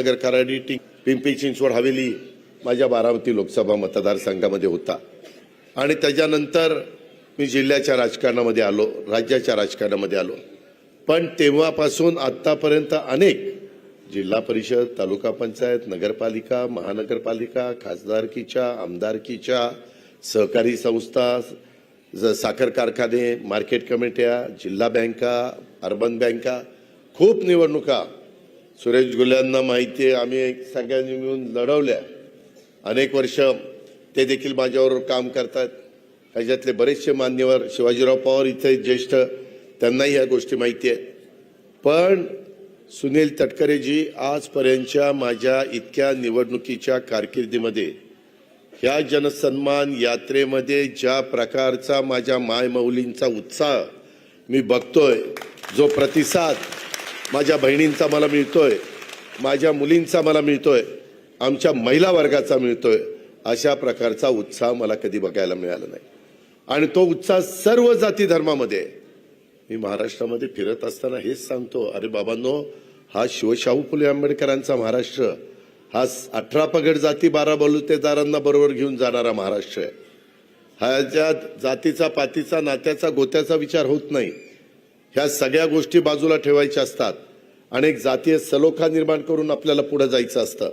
नगर कराडी टी पिंपरी चिंचवड हवेली माझ्या बारामती लोकसभा मतदारसंघामध्ये होता. आणि त्याच्यानंतर मी जिल्ह्याच्या राजकारणामध्ये आलो राज्याच्या राजकारणामध्ये आलो. पण तेव्हापासून आत्तापर्यंत अनेक जिल्हा परिषद तालुका पंचायत नगरपालिका महानगरपालिका खासदारकीच्या आमदारकीच्या सहकारी संस्था ज- साखर कारखाने मार्केट कमिट्या जिल्हा बँका अर्बन बँका खूप निवडणुका सुरेश गुल्ह्यांना माहिती आहे आम्ही सगळ्यांनी मिळून लढवल्या. अनेक वर्ष ते देखील माझ्याबरोबर काम करतात. त्याच्यातले बरेचसे मान्यवर शिवाजीराव पवार इथे ज्येष्ठ त्यांनाही ह्या गोष्टी माहिती आहेत. पण सुनील तटकरेजी आजपर्यंतच्या माझ्या इतक्या निवडणुकीच्या कारकिर्दीमध्ये ह्या जनसन्मान यात्रेमध्ये ज्या प्रकारचा माझ्या मायमौलींचा उत्साह मी बघतोय जो प्रतिसाद माझ्या बहिणींचा मला मिळतोय. माझ्या मुलींचा मला मिळतोय. आमच्या महिला वर्गाचा मिळतोय. अशा प्रकारचा उत्साह मला कधी बघायला मिळाला नाही. आणि तो उत्साह सर्व जाती धर्मामध्ये. आहे. मी महाराष्ट्रामध्ये फिरत असताना हेच सांगतो अरे बाबांनो हा शिवशाहू फुले आंबेडकरांचा महाराष्ट्र. हा अठरा पगड जाती बारा बलुतेदारांना बरोबर घेऊन जाणारा महाराष्ट्र आहे. ह्याच्यात जातीचा पातीचा नात्याचा गोत्याचा विचार होत नाही. ह्या सगळ्या गोष्टी बाजूला ठेवायच्या असतात. अनेक जातीय सलोखा निर्माण करून आपल्याला पुढे जायचं असतं.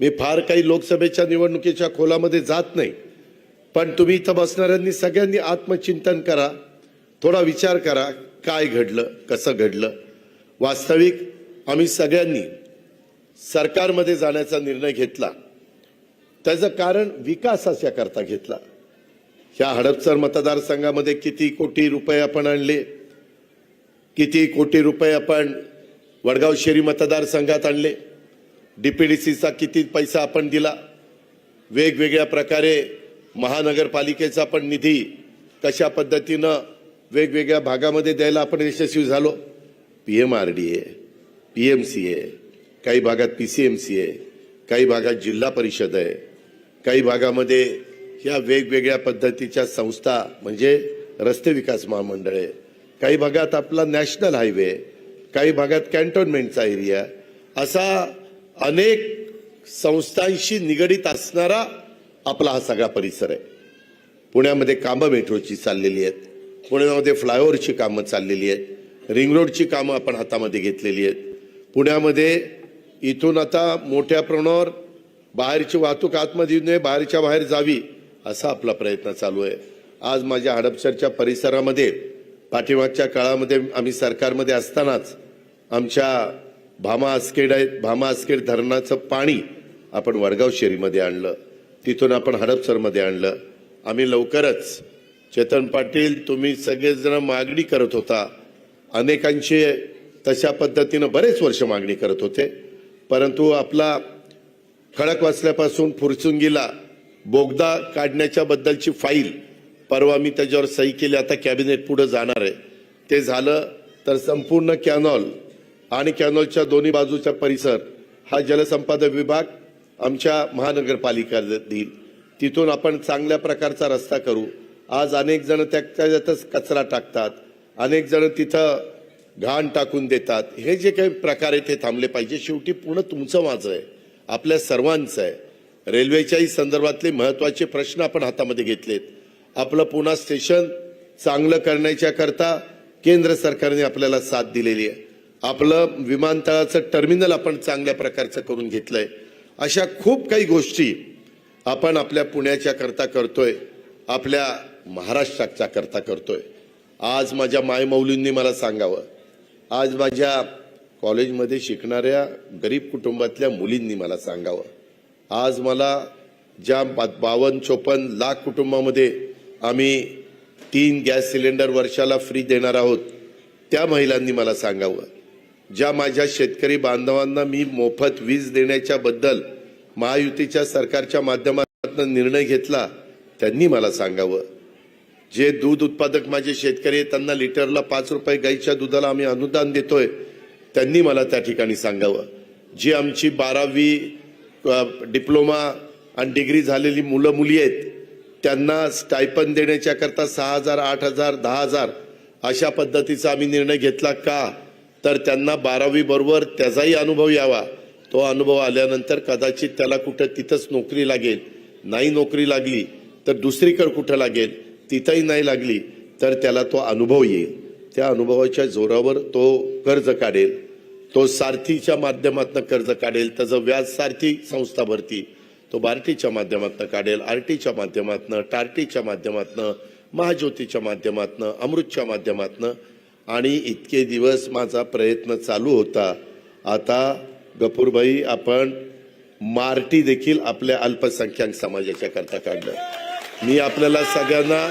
मी फार काही लोकसभेच्या निवडणुकीच्या खोलामध्ये जात नाही. पण तुम्ही इथं बसणाऱ्यांनी सगळ्यांनी आत्मचिंतन करा. थोडा विचार करा काय घडलं कसं घडलं. वास्तविक आम्ही सगळ्यांनी सरकारमध्ये जाण्याचा निर्णय घेतला. त्याचं कारण विकासाच्या करता घेतला. ह्या हडपसर मतदारसंघामध्ये किती कोटी रुपये आपण आणले? किती कोटी रुपये आपण वडगाव शेरी मतदारसंघात आणले. डी पी डी सीचा किती पैसा आपण दिला. वेगवेगळ्या प्रकारे महानगरपालिकेचा पण निधी कशा पद्धतीनं वेगवेगळ्या भागामध्ये द्यायला आपण यशस्वी झालो. P M R D A P M C A काही भागात पी सी एम सी आहे काही भागात जिल्हा परिषद आहे. काही भागामध्ये ह्या वेगवेगळ्या पद्धतीच्या संस्था म्हणजे रस्ते विकास महामंडळ आहे. काही भागात आपला नॅशनल हायवे काही भागात कॅन्टोन्मेंटचा एरिया असा अनेक संस्थांशी निगडीत असणारा आपला हा सगळा परिसर आहे. पुण्यामध्ये कामं मेट्रोची चाललेली आहेत. पुण्यामध्ये फ्लायओव्हरची कामं चाललेली आहेत. रिंग रोडची कामं आपण हातामध्ये घेतलेली आहेत. पुण्यामध्ये इथून आता मोठ्या प्रमाणावर बाहेरची वाहतूक आतमध्ये येऊ नये बाहेरच्या बाहेर जावी असा आपला प्रयत्न चालू आहे. आज माझ्या हडपसरच्या परिसरामध्ये पाठीमागच्या काळामध्ये आम्ही सरकारमध्ये असतानाच आमच्या भामा आसखेड आहेत. भामा आसखेड धरणाचं पाणी आपण वडगाव शेरीमध्ये आणलं. तिथून आपण हडपसरमध्ये आणलं. आम्ही लवकरच चेतन पाटील तुम्ही सगळेजण मागणी करत होता. अनेकांची तशा पद्धतीनं बरेच वर्ष मागणी करत होते. परंतु आपला खडक वाचल्यापासून फुरचुंगीला बोगदा काढण्याच्या बद्दलची फाईल परवा मी त्याच्यावर सही केली आता कॅबिनेट पुढे जाणार आहे. ते झालं तर संपूर्ण कॅनॉल आणि कॅनॉलच्या दोन्ही बाजूचा परिसर हा जलसंपादन विभाग आमच्या महानगरपालिका देईल तिथून आपण चांगल्या प्रकारचा रस्ता करू. आज अनेक जण त्या त्याच्यातच कचरा टाकतात अनेक जण तिथं घाण टाकून देतात. हे जे काही प्रकार आहे ते थांबले पाहिजे. शेवटी पूर्ण तुमचं माझं आहे. आपल्या सर्वांचं आहे. रेल्वेच्याही संदर्भातले महत्त्वाचे प्रश्न आपण हातामध्ये घेतलेत. आपलं पुन्हा स्टेशन चांगलं करण्याच्या करता केंद्र सरकारने आपल्याला साथ दिलेली आहे. आपलं विमानतळाचं टर्मिनल आपण चांगल्या प्रकारचं करून घेतलंय. अशा खूप काही गोष्टी आपण आपल्या पुण्याच्या करता करतोय आपल्या महाराष्ट्राच्या करता करतोय. आज माझ्या मायमौलींनी मला सांगावं. आज माझ्या कॉलेजमध्ये शिकणाऱ्या गरीब कुटुंबातल्या मुलींनी मला सांगावं. आज मला ज्या बा- बावन्न चोपन्न लाख कुटुंबामध्ये आम्ही तीन गॅस सिलेंडर वर्षाला फ्री देणार आहोत. त्या महिलांनी मला सांगावं. ज्या माझ्या शेतकरी बांधवांना मी मोफत वीज देण्याच्या बद्दल महायुतीच्या सरकारच्या माध्यमातून निर्णय घेतला त्यांनी मला सांगावं. जे दूध उत्पादक माझे शेतकरी आहेत त्यांना लिटरला पाच रुपये गाईच्या दुधाला आम्ही अनुदान देतोय त्यांनी मला त्या ठिकाणी सांगावं. जी आमची बारावी डिप्लोमा आणि डिग्री झालेली मुलं मुली आहेत त्यांना स्टायपन देण्याच्या करता सहा हजार आठ हजार दहा हजार अशा पद्धतीचा आम्ही निर्णय घेतला का? तर त्यांना बारावी बरोबर त्याचाही अनुभव यावा. तो अनुभव आल्यानंतर कदाचित त्याला कुठं तिथंच नोकरी लागेल. नाही नोकरी लागली तर दुसरीकडे कुठं लागेल? तिथंही नाही लागली तर त्याला तो अनुभव येईल. त्या अनुभवाच्या जोरावर तो कर्ज काढेल. तो सारथीच्या माध्यमातून कर्ज काढेल. त्याचं व्याज सारथी संस्था भरती तो बार्टीच्या माध्यमातून काढेल आरटीच्या माध्यमातून टार्टीच्या माध्यमातून महाज्योतीच्या माध्यमातून अमृतच्या माध्यमातून. आणि इतके दिवस माझा प्रयत्न चालू होता. आता गपूरबाई आपण मार्टी देखील आपल्या अल्पसंख्याक समाजाच्या करता काढलं. मी आपल्याला सगळ्यांना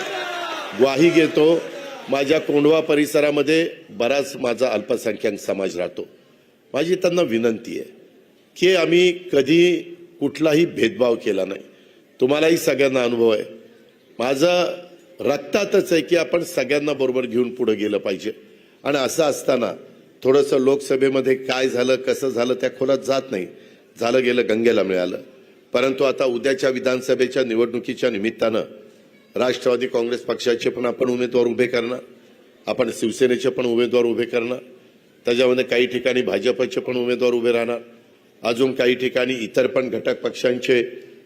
ग्वाही घेतो. माझ्या कोंडवा परिसरामध्ये बराच माझा अल्पसंख्याक समाज राहतो. माझी त्यांना विनंती आहे की आम्ही कधी कुठलाही भेदभाव केला नाही. तुम्हालाही सगळ्यांना अनुभव आहे. माझं रक्तातच आहे की आपण सगळ्यांना बरोबर घेऊन पुढे गेलं पाहिजे. आणि असं असताना थोडंसं लोकसभेमध्ये काय झालं कसं झालं त्या खोलात जात नाही. झालं गेलं गंगेला मिळालं. परंतु आता उद्याच्या विधानसभेच्या निवडणुकीच्या निमित्तानं राष्ट्रवादी काँग्रेस पक्षाचे पण आपण उमेदवार उभे करणार. आपण शिवसेनेचे पण उमेदवार उभे करणार. त्याच्यामध्ये काही ठिकाणी भाजपचे पण उमेदवार उभे राहणार. अजून काही ठिकाणी इतर पण घटक पक्षांचे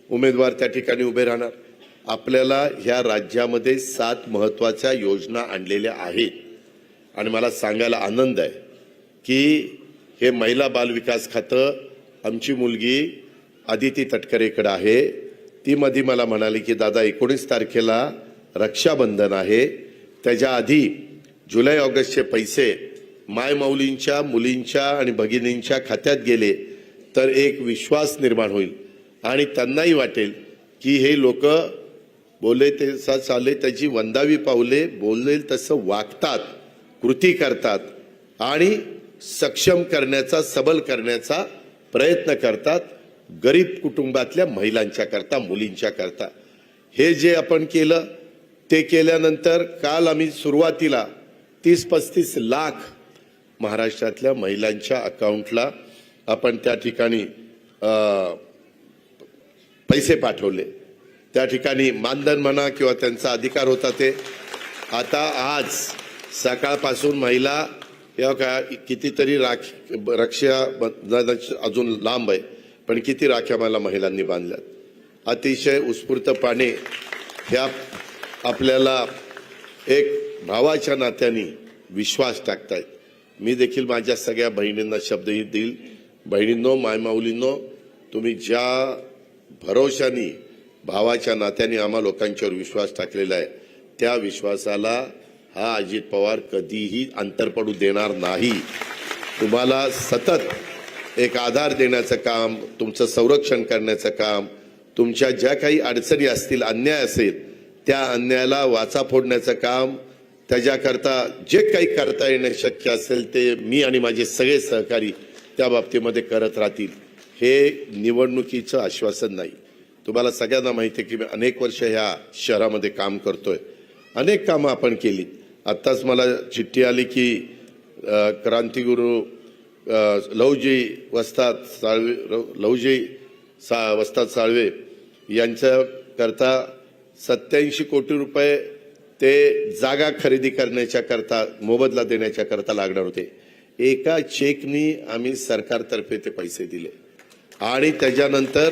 उमेदवार त्या ठिकाणी उभे राहणार. आपल्याला ह्या राज्यामध्ये सात महत्त्वाच्या योजना आणलेल्या आहेत. आणि मला सांगायला आनंद आहे की हे महिला बालविकास खातं आमची मुलगी आदिती तटकरेकडं आहे. ती मध्ये मला म्हणाली की दादा एकोणीस तारखेला रक्षाबंधन आहे. त्याच्या आधी जुलै ऑगस्टचे पैसे मायमाऊलींच्या मुलींच्या आणि भगिनींच्या खात्यात गेले. तर एक विश्वास निर्माण होईल. आणि त्यांनाही वाटेल की हे लोक बोले तसा चाले त्याची वंदावी पावले बोलले तसं वागतात कृती करतात आणि सक्षम करण्याचा सबल करण्याचा प्रयत्न करतात गरीब कुटुंबातल्या महिलांच्या करता मुलींच्या करता. हे जे आपण केलं ते केल्यानंतर काल आम्ही सुरुवातीला तीस पस्तीस लाख महाराष्ट्रातल्या महिलांच्या अकाउंटला आपण त्या ठिकाणी पैसे पाठवले. त्या ठिकाणी मानधन म्हणा किंवा त्यांचा अधिकार होता ते. आता आज सकाळपासून महिला या का कितीतरी राख रक्षा अजून लांब आहे पण किती राख्या मला महिलांनी बांधल्यात. अतिशय उत्स्फूर्तपणे ह्या आपल्याला एक भावाच्या नात्याने विश्वास टाकतायत. मी देखील माझ्या सगळ्या बहिणींना शब्दही देईल. बहिणींनो मायमाऊलींनो तुम्ही ज्या भरोशानी भावाच्या नात्याने आम्हा लोकांच्यावर विश्वास टाकलेला आहे त्या विश्वासाला हा अजित पवार कधीही अंतर पडू देणार नाही. तुम्हाला सतत एक आधार देण्याचं काम तुमचं संरक्षण करण्याचं काम तुमच्या ज्या काही अडचणी असतील अन्याय असेल त्या अन्यायाला वाचा फोडण्याचं काम त्याच्याकरता जे काही करता येणं शक्य असेल ते मी आणि माझे सगळे सहकारी त्या बाबतीमध्ये करत राहतील हे निवडणुकीचं आश्वासन नाही. तुम्हाला सगळ्यांना माहिती आहे की मी अनेक वर्ष ह्या शहरामध्ये काम करतोय. अनेक कामं आपण केली. आत्ताच मला चिठ्ठी आली की अ, क्रांतिगुरू अ, लहुजी वस्ताद साळवे लहुजी सा वस्ताद साळवे यांच्याकरता सत्याऐंशी कोटी रुपये ते जागा खरेदी करण्याच्या करता मोबदला देण्याच्या करता लागणार होते. एका चेकनी आम्ही सरकारतर्फे ते पैसे दिले. आणि त्याच्यानंतर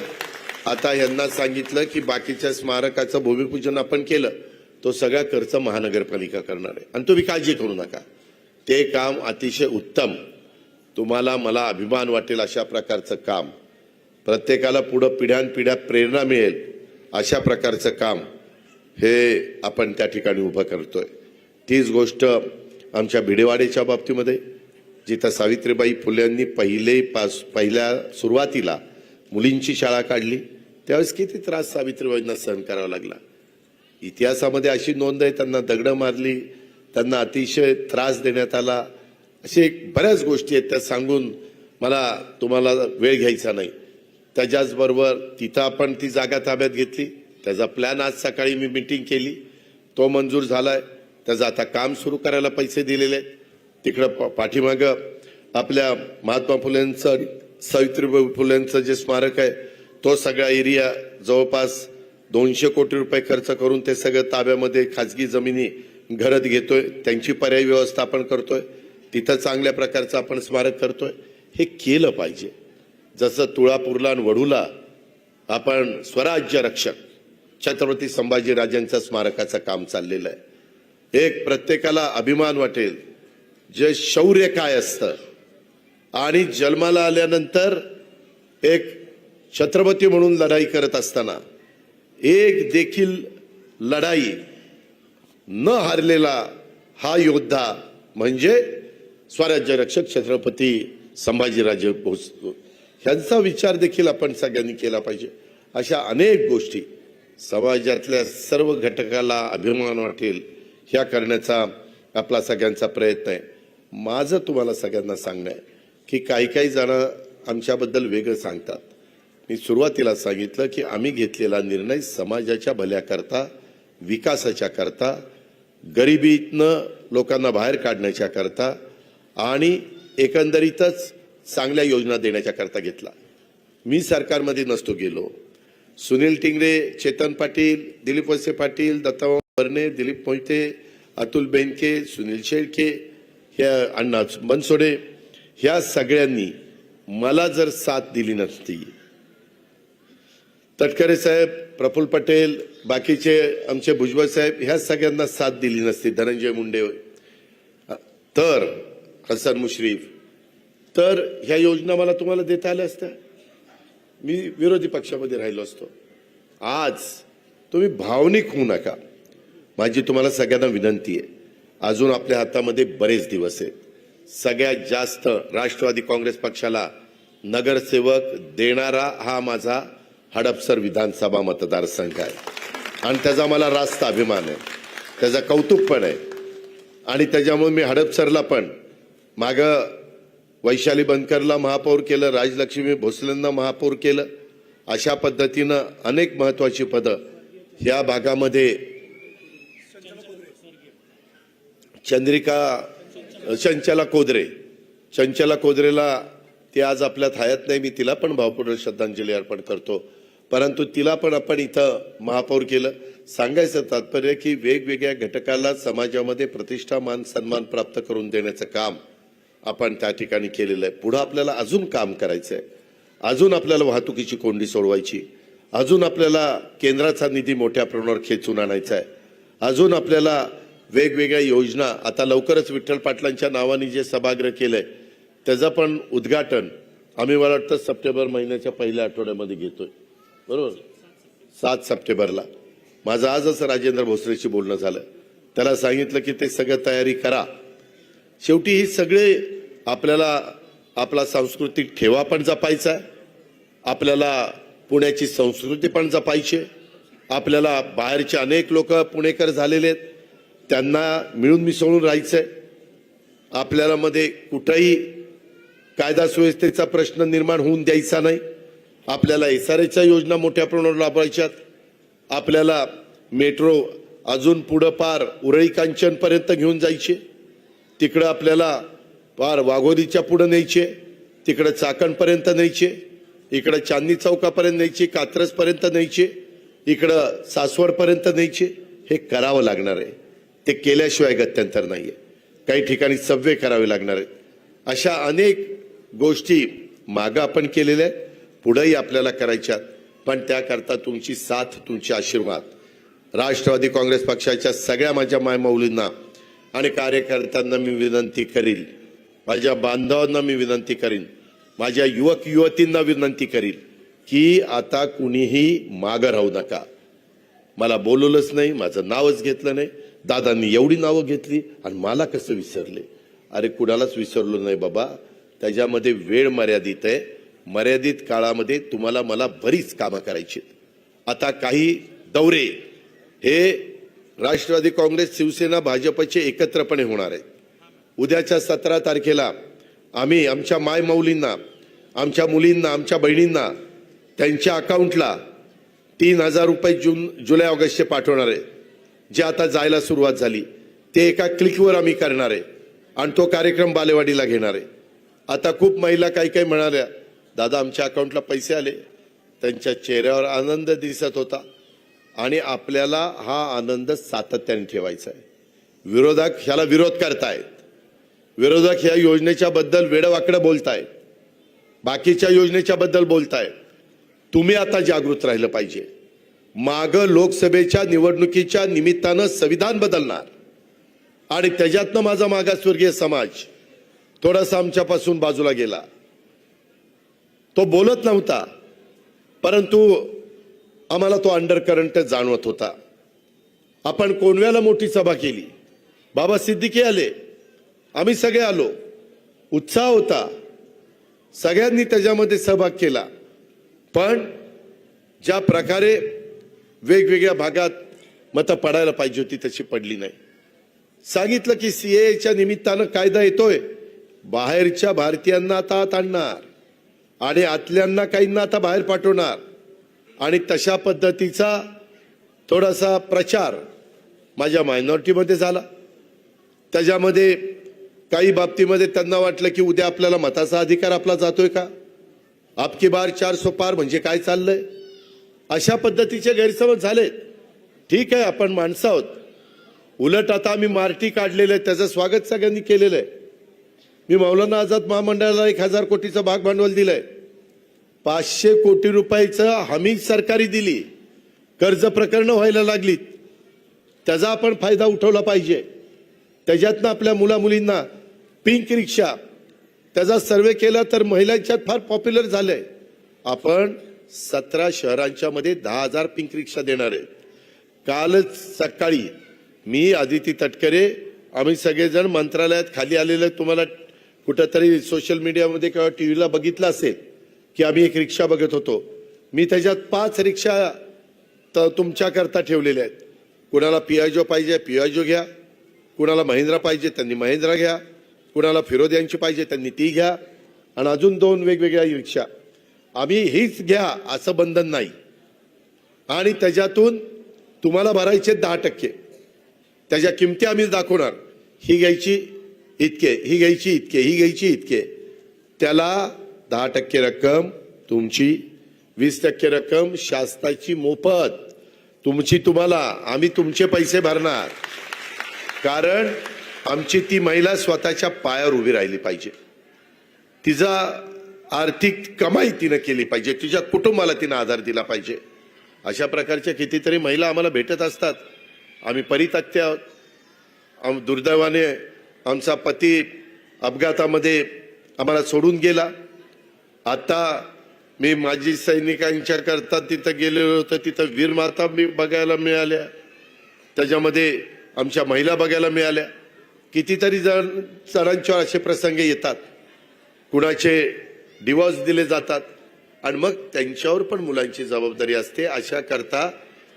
आता यांना सांगितलं की बाकीच्या स्मारकाचं भूमिपूजन आपण केलं तो सगळा खर्च महानगरपालिका करणार आहे. आणि तुम्ही काळजी करू नका. ते काम अतिशय उत्तम. तुम्हाला मला अभिमान वाटेल अशा प्रकारचं काम. प्रत्येकाला पुढं पिढ्यानपिढ्या प्रेरणा मिळेल अशा प्रकारचं काम हे आपण त्या ठिकाणी उभं करतोय. तीच गोष्ट आमच्या भिडेवाडीच्या बाबतीमध्ये जिथं सावित्रीबाई फुलेंनी पहिले पास पहिल्या सुरुवातीला मुलींची शाळा काढली. त्यावेळेस किती त्रास सावित्रीबाईंना सहन करावा लागला. इतिहासामध्ये अशी नोंद आहे त्यांना दगडं मारली त्यांना अतिशय त्रास देण्यात आला. असे एक बऱ्याच गोष्टी आहेत त्या सांगून मला तुम्हाला वेळ घ्यायचा नाही. त्याच्याचबरोबर तिथं आपण ती जागा ताब्यात घेतली. त्याचा प्लॅन आज सकाळी मी मिटिंग केली. तो मंजूर झालाय. त्याचं आता काम सुरू करायला पैसे दिलेले आहेत. तिकडं प- पाठीमागं आपल्या महात्मा फुलेंचं सावित्रीबाई फुलेंचं जे स्मारक आहे तो सगळा एरिया जवळपास दोनशे कोटी रुपये खर्च करून ते सगळं ताब्यामध्ये खाजगी जमिनी घरत घेतोय. त्यांची पर्यायी व्यवस्था आपण करतोय. तिथं चांगल्या प्रकारचं आपण स्मारक करतोय. हे केलं पाहिजे. जसं तुळापूरला आणि वडूला आपण स्वराज्य रक्षक छत्रपती संभाजीराजांच्या स्मारकाचं काम चाललेलं आहे. एक प्रत्येकाला अभिमान वाटेल. जे शौर्य काय असतं? आणि जन्माला आल्यानंतर एक छत्रपती म्हणून लढाई करत असताना एक देखील लढाई न हारलेला हा योद्धा म्हणजे स्वराज्य रक्षक छत्रपती संभाजीराजे भोस ह्यांचा विचार देखील आपण सगळ्यांनी केला पाहिजे. अशा अनेक गोष्टी समाजातल्या सर्व घटकाला अभिमान वाटेल ह्या करण्याचा आपला सगळ्यांचा प्रयत्न आहे. माझं तुम्हाला सगळ्यांना सांगणं आहे की काही काही जण आमच्याबद्दल वेगळं सांगतात. मी सुरुवातीला सांगितलं की आम्ही घेतलेला निर्णय समाजाच्या भल्याकरता विकासाच्या करता गरिबीतनं लोकांना बाहेर काढण्याच्या करता आणि एकंदरीतच चांगल्या योजना देण्याच्या करता घेतला. मी सरकारमध्ये नसतो गेलो. सुनील टिंगरे चेतन पाटील दिलीप वसे पाटील दत्ता बर्णे दिलीप मोहिते अतुल बेनके सुनील शेळके ह्या अण्णा बनसोडे ह्या सगळ्यांनी मला जर साथ दिली नसती. तटकरे साहेब प्रफुल्ल पटेल बाकीचे आमचे भुजबळ साहेब ह्या सगळ्यांना साथ दिली नसती धनंजय मुंडे. तर हसन मुश्रीफ तर ह्या योजना मला तुम्हाला देता आल्या असत्या? मी विरोधी पक्षामध्ये राहिलो असतो. आज तुम्ही भावनिक होऊ नका. माझी तुम्हाला सगळ्यांना विनंती आहे. अजून आपल्या हातामध्ये बरेच दिवस आहेत. सगळ्यात जास्त राष्ट्रवादी काँग्रेस पक्षाला नगरसेवक देणारा हा माझा हडपसर विधानसभा मतदारसंघ आहे. आणि त्याचा मला रास्त अभिमान आहे. त्याचा कौतुक पण आहे. आणि त्याच्यामुळे मी हडपसरला पण माग वैशाली बनकरला महापौर केलं राजलक्ष्मी भोसलेंना महापौर केलं अशा पद्धतीनं अनेक महत्वाची पदं ह्या भागामध्ये चंद्रिका चंचला कोदरे. चंचला कोदरेला ती आज आपल्यात हयात नाही मी तिला पण भावपूर्ण श्रद्धांजली अर्पण करतो. परंतु तिला पण आपण इथं महापौर केलं. सांगायचं तात्पर्य की वेगवेगळ्या घटकाला समाजामध्ये प्रतिष्ठा मान सन्मान प्राप्त करून देण्याचं काम आपण त्या ठिकाणी केलेलं आहे. पुढं आपल्याला अजून काम करायचं आहे. अजून आपल्याला वाहतुकीची कोंडी सोडवायची. अजून आपल्याला केंद्राचा निधी मोठ्या प्रमाणावर खेचून आणायचा आहे. अजून आपल्याला वेगवेगळ्या योजना. आता लवकरच विठ्ठल पाटलांच्या नावाने जे सभागृह केलंय त्याचं पण उद्घाटन आम्ही मला वाटतं सप्टेंबर महिन्याच्या पहिल्या आठवड्यामध्ये घेतोय. बरोबर? सात सप्टेंबरला. माझं आजच राजेंद्र भोसलेशी बोलणं झालं. त्याला सांगितलं की ते सगळं तयारी करा. शेवटी ही सगळे आपल्याला आपला सांस्कृतिक ठेवा पण जपायचा आहे. आपल्याला पुण्याची संस्कृती पण जपायची आपल्याला बाहेरचे अनेक लोक पुणेकर झालेले आहेत. त्यांना मिळून मिसळून राहायचं आहे आपल्याला मध्ये कुठंही कायदा सुव्यवस्थेचा प्रश्न निर्माण होऊन द्यायचा नाही. आपल्याला एस आर एच्या योजना मोठ्या प्रमाणावर राबवायच्यात आपल्याला मेट्रो अजून पुढं पार उरळी कांचनपर्यंत घेऊन जायचे. तिकडं आपल्याला पार वाघोलीच्या पुढं न्यायचे. तिकडं चाकणपर्यंत न्यायचे. इकडं चांदणी चौकापर्यंत न्यायचे कात्रजपर्यंत न्यायचे. इकडं सासवडपर्यंत न्यायचे. हे करावं लागणार आहे. ते केल्याशिवाय गत्यंतर नाही आहे काही ठिकाणी सव्वे करावे लागणार आहेत. अशा अनेक गोष्टी मागं आपण केलेल्या आहेत. पुढेही आपल्याला करायच्या पण त्याकरता तुमची साथ तुमचे आशीर्वाद. राष्ट्रवादी काँग्रेस पक्षाच्या सगळ्या माझ्या मायमौलींना आणि कार्यकर्त्यांना मी विनंती करील माझ्या बांधवांना मी विनंती करीन. माझ्या युवक युवतींना विनंती करील की आता कुणीही मागं राहू नका. मला बोलवलंच नाही माझं नावच घेतलं नाही. दादांनी एवढी नावं घेतली आणि मला कसं विसरले? अरे कुणालाच विसरलो नाही बाबा. त्याच्यामध्ये वेळ मर्यादित आहे. मर्यादित काळामध्ये तुम्हाला मला बरीच कामं करायची आता काही दौरे. हे राष्ट्रवादी काँग्रेस शिवसेना भाजपचे एकत्रपणे होणार आहेत. उद्याच्या सतरा तारखेला आम्ही आमच्या माय मौलींना आमच्या मुलींना आमच्या बहिणींना त्यांच्या अकाउंटला तीन हजार रुपये जून जुलै ऑगस्टचे पाठवणार आहे. जे आता जायला सुरुवात झाली ते एका क्लिकवर आम्ही करणार आहे आणि तो कार्यक्रम बालेवाडीला घेणार आहे. आता खूप महिला काही काही म्हणाल्या दादा आमच्या अकाउंटला पैसे आले. त्यांच्या चेहऱ्यावर आनंद दिसत होता आणि आपल्याला हा आनंद सातत्याने ठेवायचा आहे. विरोधक ह्याला विरोध करतायत. विरोधक ह्या योजनेच्या बद्दल वेडवाकडं बोलतायत. बाकीच्या योजनेच्या बद्दल बोलताय तुम्ही आता जागृत राहिलं पाहिजे. माग लोकसभेच्या निवडणुकीच्या निमित्तानं संविधान बदलणार. आणि त्याच्यातनं माझा मागासवर्गीय समाज थोडासा आमच्यापासून बाजूला गेला. तो बोलत नव्हता परंतु आम्हाला तो अंडर करंट जाणवत होता. आपण कोणव्याला मोठी सभा केली. बाबा सिद्दीकी आले. आम्ही सगळे आलो. उत्साह होता. सगळ्यांनी त्याच्यामध्ये सहभाग केला. पण ज्या प्रकारे वेगवेगळ्या भागात मतं पडायला पाहिजे होती तशी पडली नाही. सांगितलं की सी एच्या निमित्तानं कायदा येतोय. बाहेरच्या भारतीयांना आता आत आणणार. आणि आतल्यांना काहींना आता बाहेर पाठवणार. आणि तशा पद्धतीचा थोडासा प्रचार माझ्या मायनॉरिटीमध्ये झाला. त्याच्यामध्ये काही बाबतीमध्ये त्यांना वाटलं की उद्या आपल्याला मताचा अधिकार आपला जातोय का? आपकी बार चार सो पार म्हणजे काय चाललंय? अशा पद्धतीचे गैरसमज झालेत. ठीक आहे आपण माणसं आहोत. उलट आता आम्ही मार्टी काढलेलं आहे त्याचं स्वागत सगळ्यांनी केलेलं आहे मी मौलाना आझाद महामंडळाला एक हजार कोटीचं भाग भांडवल दिलंय. पाचशे कोटी रुपयाचं हमी सरकारी दिली. कर्ज प्रकरणं व्हायला लागलीत. त्याचा आपण फायदा उठवला पाहिजे. त्याच्यातनं आपल्या मुला मुलींना पिंक रिक्षा त्याचा सर्वे केला तर महिलांच्यात फार पॉप्युलर झालंय. आपण सतरा शहरांच्या मध्ये दहा हजार पिंक रिक्षा देणार आहे. कालच सकाळी मी आदिती तटकरे आम्ही सगळेजण मंत्रालयात खाली आलेलं तुम्हाला कुठंतरी सोशल मीडियामध्ये किंवा टी व्हीला बघितलं असेल की आम्ही एक रिक्षा बघत होतो. मी त्याच्यात पाच रिक्षा तर तुमच्याकरता ठेवलेल्या आहेत. कुणाला पियाजो पाहिजे पियाजो घ्या. कुणाला महिंद्रा पाहिजे त्यांनी महिंद्रा घ्या. कुणाला फिरोद यांची पाहिजे त्यांनी ती घ्या. आणि अजून दोन वेगवेगळ्या रिक्षा. आम्ही हीच घ्या असं बंधन नाही. आणि त्याच्यातून तुम्हाला भरायचे दहा टक्के. त्याच्या किमती आम्हीच दाखवणार. ही घ्यायची इतके ही घ्यायची इतके ही घ्यायची इतके. त्याला दहा टक्के रक्कम तुमची वीस टक्के रक्कम शासनाची मोफत. तुमची तुम्हाला आम्ही तुमचे पैसे भरणार. कारण आमची ती महिला स्वतःच्या पायावर उभी राहिली पाहिजे. तिचा आर्थिक कमाई तिनं केली पाहिजे. तिच्या कुटुंबाला तिनं आधार दिला पाहिजे. अशा प्रकारच्या कितीतरी महिला आम्हाला भेटत असतात. आम्ही परितक्त्या आम दुर्दैवाने आमचा पती अपघातामध्ये आम्हाला सोडून गेला. आता मी माजी सैनिकांच्या करता तिथं गेलेलो होतो तिथं वीरमाता मी बघायला मिळाल्या. त्याच्यामध्ये आमच्या महिला बघायला मिळाल्या. कितीतरी जण जणांच्यावर असे प्रसंग येतात. कुणाचे डिवॉर्स दिले जातात. आणि मग त्यांच्यावर पण मुलांची जबाबदारी असते. अशा करता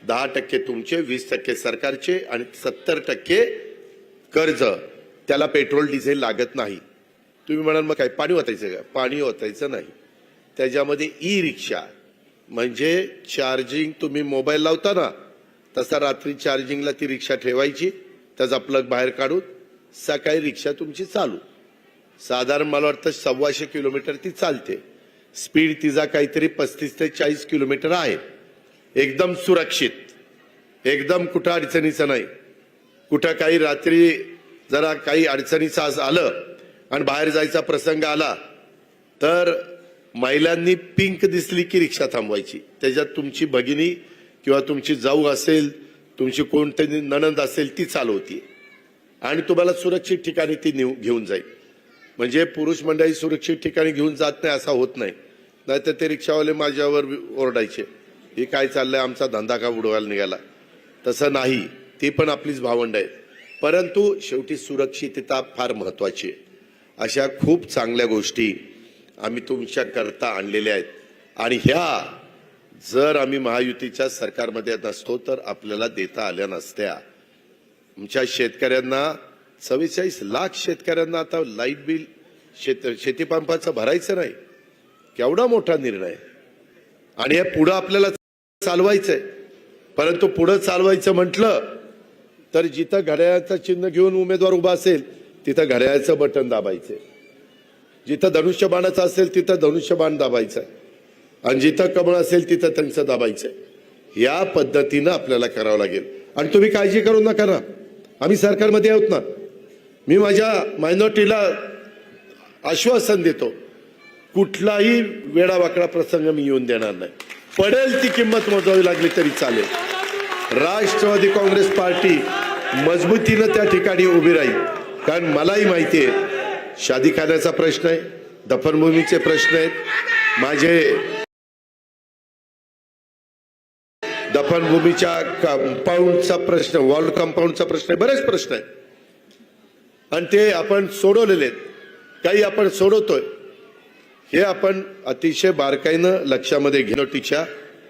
दहा टक्के तुमचे वीस टक्के सरकारचे आणि सत्तर टक्के कर्ज. त्याला पेट्रोल डिझेल लागत नाही. तुम्ही म्हणाल मग काय पाणी ओतायचं का? पाणी ओतायचं नाही. त्याच्यामध्ये ई रिक्षा म्हणजे चार्जिंग तुम्ही मोबाईल लावता ना तसा रात्री चार्जिंगला ती रिक्षा ठेवायची त्याचा प्लग बाहेर काढून सकाळी रिक्षा तुमची चालू. साधारण मला वाटतं सव्वाशे किलोमीटर ती चालते. स्पीड तिचा काहीतरी पस्तीस ते चाळीस किलोमीटर आहे. एकदम सुरक्षित. एकदम कुठं अडचणीचं नाही. कुठं काही रात्री जरा काही अडचणीचं आज आलं आणि बाहेर जायचा प्रसंग आला तर महिलांनी पिंक दिसली की रिक्षा थांबवायची. त्याच्यात तुमची भगिनी किंवा तुमची जाऊ असेल तुमची कोणतरी नणंद असेल ती चालवती आणि तुम्हाला सुरक्षित ठिकाणी ती नेऊ घेऊन जाईल. म्हणजे पुरुष मंडळी सुरक्षित ठिकाणी घेऊन जात नाही असा होत नाही. नाहीतर ते रिक्षावाले माझ्यावर ओरडायचे. हे काय चाललंय? आमचा धंदा का उडवायला निघाला? तसं नाही. ती पण आपलीच भावंड आहे परंतु शेवटी सुरक्षितता फार महत्वाची आहे. अशा खूप चांगल्या गोष्टी आम्ही तुमच्याकरता आणलेल्या आहेत. आणि ह्या जर आम्ही महायुतीच्या सरकारमध्ये नसतो तर आपल्याला देता आल्या नसत्या. आमच्या शेतकऱ्यांना सव्वेचाळीस लाख शेतकऱ्यांना आता लाइट बिल शेत शेतीपंपाचं भरायचं नाही. केवढा मोठा निर्णय. आणि हे पुढं आपल्याला चालवायचंय. परंतु पुढं चालवायचं म्हटलं तर जिथं घड्याळाचं चिन्ह घेऊन उमेदवार उभा असेल तिथं घड्याळाचं बटन दाबायचंय. जिथं धनुष्यबाणाचं असेल तिथं धनुष्यबाण दाबायचं आणि जिथं कमळ असेल तिथं त्यांचं दाबायचं या पद्धतीनं आपल्याला करावं लागेल. आणि तुम्ही काळजी करू नका ना. आम्ही सरकारमध्ये आहोत ना. मी माझ्या मायनॉरिटीला आश्वासन देतो कुठलाही वेडावाकडा प्रसंग मी येऊन देणार नाही. पडेल ती किंमत मोजावी लागली तरी चालेल. राष्ट्रवादी काँग्रेस पार्टी मजबूतीनं त्या ठिकाणी उभी राहील. कारण मलाही माहिती आहे शादीखान्याचा प्रश्न आहे दफनभूमीचे प्रश्न आहेत. माझे दफनभूमीच्या कंपाऊंडचा प्रश्न वॉल कंपाऊंडचा प्रश्न आहे बरेच प्रश्न आहेत. आणि ते आपण सोडवलेले आहेत. काही आपण सोडवतोय. हे आपण अतिशय बारकाईनं लक्षामध्ये घेणं टीच्या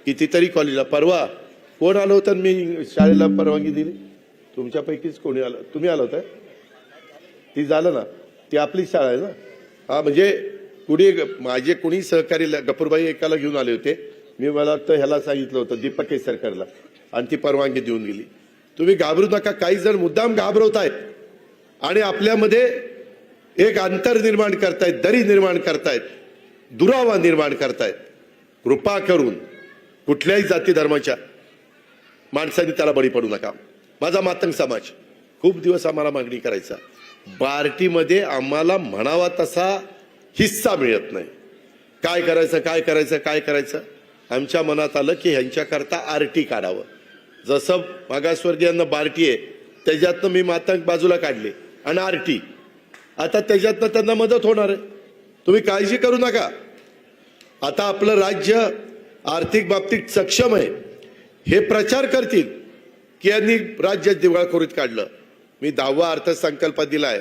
कितीतरी कॉलेजला. परवा कोण आलं होतं आणि मी शाळेला परवानगी दिली? तुमच्यापैकीच कोणी आलं? तुम्ही आलं होतं? ती झालं ना. ती आपली शाळा आहे ना. हा म्हणजे कुणी माझे कुणी सहकारी ल- एकाला घेऊन आले होते. मी मला वाटतं ह्याला सांगितलं होतं दीपक केसरकरला. आणि ती परवानगी देऊन गेली. तुम्ही घाबरू नका. काही जण मुद्दाम घाबरवत आहेत आणि आपल्यामध्ये एक अंतर निर्माण करतायत दरी निर्माण करतायत दुरावा निर्माण करतायत. कृपा करून कुठल्याही जाती धर्माच्या माणसांनी त्याला बळी पडू नका. माझा मातंग समाज खूप दिवस आम्हाला मागणी करायचा. बार्टीमध्ये आम्हाला म्हणावा तसा हिस्सा मिळत नाही. काय करायचं काय करायचं काय करायचं? आमच्या मनात आलं की ह्यांच्याकरता आरटी काढावं. जसं मागासवर्गीयांना बार्टी आहे त्याच्यातनं मी मातंग बाजूला काढले. आणि आर टी आता त्याच्यातनं त्यांना मदत होणार आहे. तुम्ही काळजी करू नका. आता आपलं राज्य आर्थिक बाबतीत सक्षम आहे. हे प्रचार करतील की यांनी राज्य दिवाळखोरीत काढलं. मी दहावा अर्थसंकल्प दिला आहे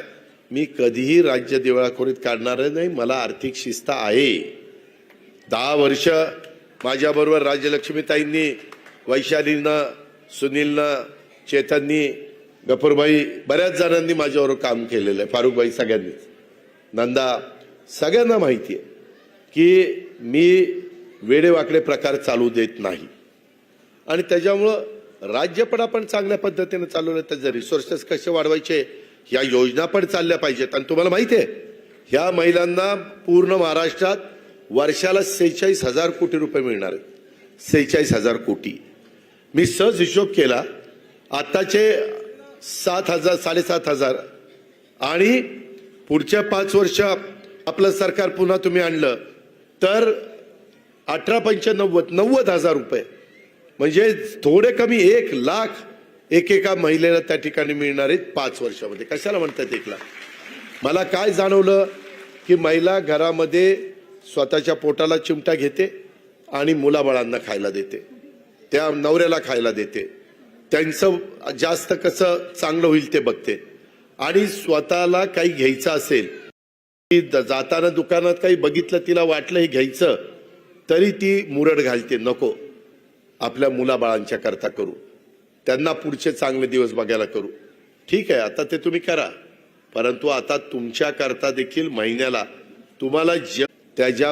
मी कधीही राज्य दिवाळखोरीत काढणार नाही मला आर्थिक शिस्त आहे. दहा वर्ष माझ्याबरोबर राज्यलक्ष्मीताईंनी वैशालीनं सुनीलनं चेतननी गफूरबाई बऱ्याच जणांनी माझ्याबरोबर काम केलेलं आहे. फारुखबाई सगळ्यांनीच. नंदा सगळ्यांना माहिती आहे की मी वेडेवाकडे प्रकार चालू देत नाही. आणि त्याच्यामुळं राज्य पण आपण चांगल्या पद्धतीने चालवलं त्याचे रिसोर्सेस कसे वाढवायचे या योजना पण चालल्या पाहिजेत. आणि तुम्हाला माहिती आहे ह्या महिलांना पूर्ण महाराष्ट्रात वर्षाला सेहेचाळीस हजार कोटी रुपये मिळणार आहेत. सेहेचाळीस हजार कोटी. मी सहज हिशोब केला आताचे सात हजार साडेसात हजार. आणि पुढच्या पाच वर्ष आपलं सरकार पुन्हा तुम्ही आणलं तर अठरा पंच्याण्णवद नव्वद हजार रुपये. म्हणजे थोडे कमी एक लाख एकेका महिलेला त्या ठिकाणी मिळणार आहेत पाच वर्षामध्ये. कशाला म्हणतात एक लाख? मला काय जाणवलं की महिला घरामध्ये स्वतःच्या पोटाला चिमटा घेते आणि मुलाबाळांना खायला देते. त्या नवऱ्याला खायला देते. त्यांचं जास्त कसं चांगलं होईल ते बघते. आणि स्वतःला काही घ्यायचं असेल ती जाताना दुकानात काही बघितलं तिला वाटलं हे घ्यायचं तरी ती मुरड घालते नको. आपल्या मुलाबाळांच्या करता करू. त्यांना पुढचे चांगले दिवस बघायला करू. ठीक आहे आता ते तुम्ही करा. परंतु आता तुमच्या करता देखील महिन्याला तुम्हाला ज- त्याच्या